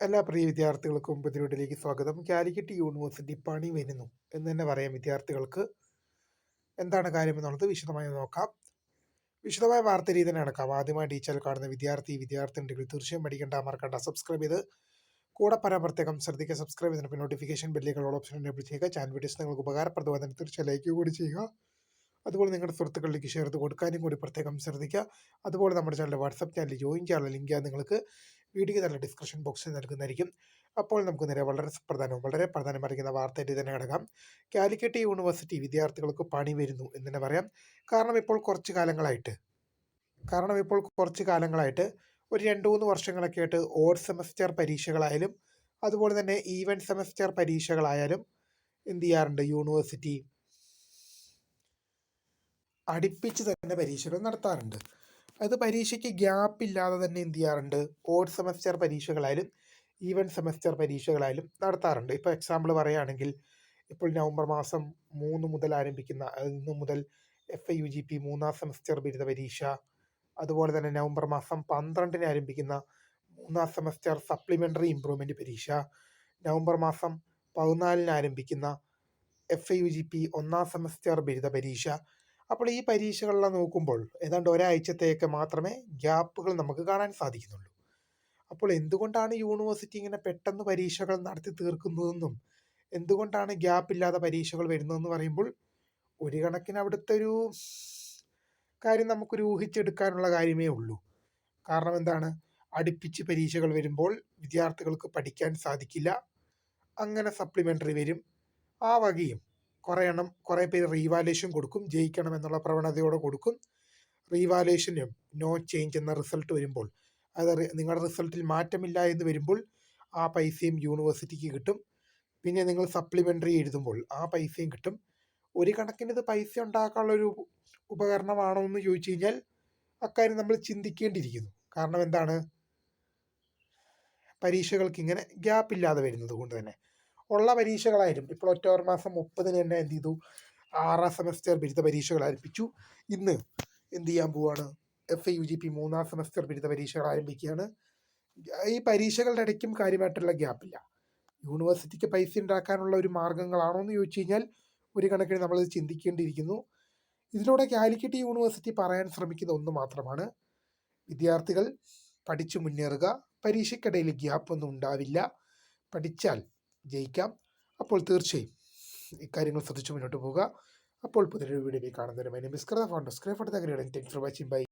എല്ലാ പ്രിയ വിദ്യാർത്ഥികൾക്കും പുതിയൊടിലേക്ക് സ്വാഗതം. കാലിക്കറ്റ് യൂണിവേഴ്സിറ്റി പണി വരുന്നു എന്ന് തന്നെ പറയാം വിദ്യാർത്ഥികൾക്ക്. എന്താണ് കാര്യം എന്നുള്ളത് വിശദമായി നോക്കാം. വിശദമായ വാർത്ത രീതി തന്നെ നടക്കാം. ആദ്യമായി ടീച്ചർ കാണുന്ന വിദ്യാർത്ഥി വിദ്യാർത്ഥി ഉണ്ടെങ്കിൽ തീർച്ചയായും പഠിക്കേണ്ട മറക്കണ്ട സബ്സ്ക്രൈബ് ചെയ്ത് കൂടെ പറയാൻ പ്രത്യേകം ശ്രദ്ധിക്കുക. സബ്സ്ക്രൈബ് ചെയ്തിട്ട് നോട്ടിഫിക്കേഷൻ ബെല്ലുകൾ ഓപ്ഷൻ എനേബിൾ ചെയ്യുക. ചാനൽ വീഡിയോസ് നിങ്ങൾക്ക് ഉപകാരപ്രദമായതിന് തീർച്ചയായും ലൈക്ക് കൂടി ചെയ്യുക. അതുപോലെ നിങ്ങളുടെ സുഹൃത്തുക്കളിലേക്ക് ഷെയർ ചെയ്ത് കൊടുക്കാനും കൂടി പ്രത്യേകം ശ്രദ്ധിക്കുക. അതുപോലെ നമ്മുടെ ചാനൽ വാട്സപ്പ് ചാനൽ ജോയിൻ ചെയ്യാനുള്ള ലിങ്ക് നിങ്ങൾക്ക് വീഡിയോ തന്നെ ഡിസ്ക്രിപ്ഷൻ ബോക്സിൽ നൽകുന്നതായിരിക്കും. അപ്പോൾ നമുക്ക് നേരെ വളരെ പ്രധാനവും വളരെ പ്രധാനമായിരിക്കുന്ന വാർത്തയായിട്ട് തന്നെ കിടക്കാം. കാലിക്കറ്റ് യൂണിവേഴ്സിറ്റി വിദ്യാർത്ഥികൾക്ക് പണി വരുന്നു എന്ന് തന്നെ പറയാം. കാരണം ഇപ്പോൾ കുറച്ച് കാലങ്ങളായിട്ട് കാരണം ഇപ്പോൾ കുറച്ച് കാലങ്ങളായിട്ട് ഒരു രണ്ട് മൂന്ന് വർഷങ്ങളൊക്കെ ആയിട്ട് ഓഡ് സെമസ്റ്റർ പരീക്ഷകളായാലും അതുപോലെ തന്നെ ഈവൻ സെമസ്റ്റർ പരീക്ഷകളായാലും എന്ത് ചെയ്യാറുണ്ട്? യൂണിവേഴ്സിറ്റി അടുപ്പിച്ച് തന്നെ പരീക്ഷകൾ നടത്താറുണ്ട്. അത് പരീക്ഷയ്ക്ക് ഗ്യാപ്പ് ഇല്ലാതെ തന്നെ എന്ത് ചെയ്യാറുണ്ട്? ഓഡ് സെമസ്റ്റർ പരീക്ഷകളായാലും ഈവൻ സെമസ്റ്റർ പരീക്ഷകളായാലും നടത്താറുണ്ട്. ഇപ്പോൾ എക്സാമ്പിൾ പറയുകയാണെങ്കിൽ ഇപ്പോൾ നവംബർ മാസം മൂന്ന് മുതൽ ആരംഭിക്കുന്ന ഇന്ന് മുതൽ F I U G P മൂന്നാം സെമസ്റ്റർ ബിരുദ പരീക്ഷ അതുപോലെ തന്നെ നവംബർ മാസം പന്ത്രണ്ടിന് ആരംഭിക്കുന്ന മൂന്നാം സെമസ്റ്റർ സപ്ലിമെന്ററി ഇംപ്രൂവ്മെന്റ് പരീക്ഷ നവംബർ മാസം പതിനാലിന് ആരംഭിക്കുന്ന F I U G P ഒന്നാം സെമസ്റ്റർ ബിരുദ പരീക്ഷ അപ്പോൾ ഈ പരീക്ഷകളെല്ലാം നോക്കുമ്പോൾ ഏതാണ്ട് ഒരാഴ്ചത്തേക്ക് മാത്രമേ ഗ്യാപ്പുകൾ നമുക്ക് കാണാൻ സാധിക്കുന്നുള്ളൂ. അപ്പോൾ എന്തുകൊണ്ടാണ് യൂണിവേഴ്സിറ്റി ഇങ്ങനെ പെട്ടെന്ന് പരീക്ഷകൾ നടത്തി തീർക്കുന്നതെന്നും എന്തുകൊണ്ടാണ് ഗ്യാപ്പ് ഇല്ലാതെ പരീക്ഷകൾ വരുന്നതെന്ന് പറയുമ്പോൾ ഒരു കണക്കിന് അവിടുത്തെ ഒരു കാര്യം നമുക്കൊരു ഊഹിച്ചെടുക്കാനുള്ള കാര്യമേ ഉള്ളൂ. കാരണം എന്താണ്? അടുപ്പിച്ച് പരീക്ഷകൾ വരുമ്പോൾ വിദ്യാർത്ഥികൾക്ക് പഠിക്കാൻ സാധിക്കില്ല. അങ്ങനെ സപ്ലിമെന്ററി വരും. ആ വകയും കുറേ എണ്ണം കുറേ പേര് റീവാലേഷൻ കൊടുക്കും ജയിക്കണം എന്നുള്ള പ്രവണതയോടെ കൊടുക്കും. റീവാലേഷനും നോ ചേഞ്ച് എന്ന റിസൾട്ട് വരുമ്പോൾ അത് നിങ്ങളുടെ റിസൾട്ടിൽ മാറ്റമില്ല എന്ന് വരുമ്പോൾ ആ പൈസയും യൂണിവേഴ്സിറ്റിക്ക് കിട്ടും. പിന്നെ നിങ്ങൾ സപ്ലിമെന്ററി എഴുതുമ്പോൾ ആ പൈസയും കിട്ടും. ഒരു കണക്കിന് ഇത് പൈസ ഉണ്ടാക്കാനുള്ളൊരു ഉപകരണമാണോ എന്ന് ചോദിച്ചു കഴിഞ്ഞാൽ അക്കാര്യം നമ്മൾ ചിന്തിക്കേണ്ടിയിരിക്കുന്നു. കാരണം എന്താണ്? പരീക്ഷകൾക്ക് ഇങ്ങനെ ഗ്യാപ്പ് ഇല്ലാതെ വരുന്നത് കൊണ്ട് തന്നെ. ഉള്ള പരീക്ഷകളായിരുന്നു. ഇപ്പോൾ ഒക്ടോബർ മാസം മുപ്പതിന് തന്നെ എന്ത് ചെയ്തു? ആറാം സെമസ്റ്റർ ബിരുദ പരീക്ഷകൾ ആരംഭിച്ചു. ഇന്ന് എന്ത് ചെയ്യാൻ പോവാണ്? എഫ് യു ജി പി മൂന്നാം സെമസ്റ്റർ ബിരുദ പരീക്ഷകൾ ആരംഭിക്കുകയാണ്. ഈ പരീക്ഷകളുടെ ഇടയ്ക്കും കാര്യമായിട്ടുള്ള ഗ്യാപ്പില്ല യൂണിവേഴ്സിറ്റിക്ക് പൈസ ഉണ്ടാക്കാനുള്ള ഒരു മാർഗങ്ങളാണോ എന്ന് ചോദിച്ചു കഴിഞ്ഞാൽ ഒരു കണക്കിന് നമ്മൾ ചിന്തിക്കേണ്ടിയിരിക്കുന്നു. ഇതിലൂടെ കാലിക്കറ്റ് യൂണിവേഴ്സിറ്റി പറയാൻ ശ്രമിക്കുന്ന ഒന്ന് മാത്രമാണ്. വിദ്യാർത്ഥികൾ പഠിച്ചു മുന്നേറുക. പരീക്ഷയ്ക്കിടയിൽ ഗ്യാപ്പൊന്നും ഉണ്ടാവില്ല. പഠിച്ചാൽ ജയിക്കാം. അപ്പോൾ തീർച്ചയായും ഇക്കാര്യങ്ങൾ ശ്രദ്ധിച്ചു മുന്നോട്ട് പോവുക. അപ്പോൾ പുതിയൊരു വീഡിയോയിൽ കാണുന്നതിന് my name is the grade thanks for watching bye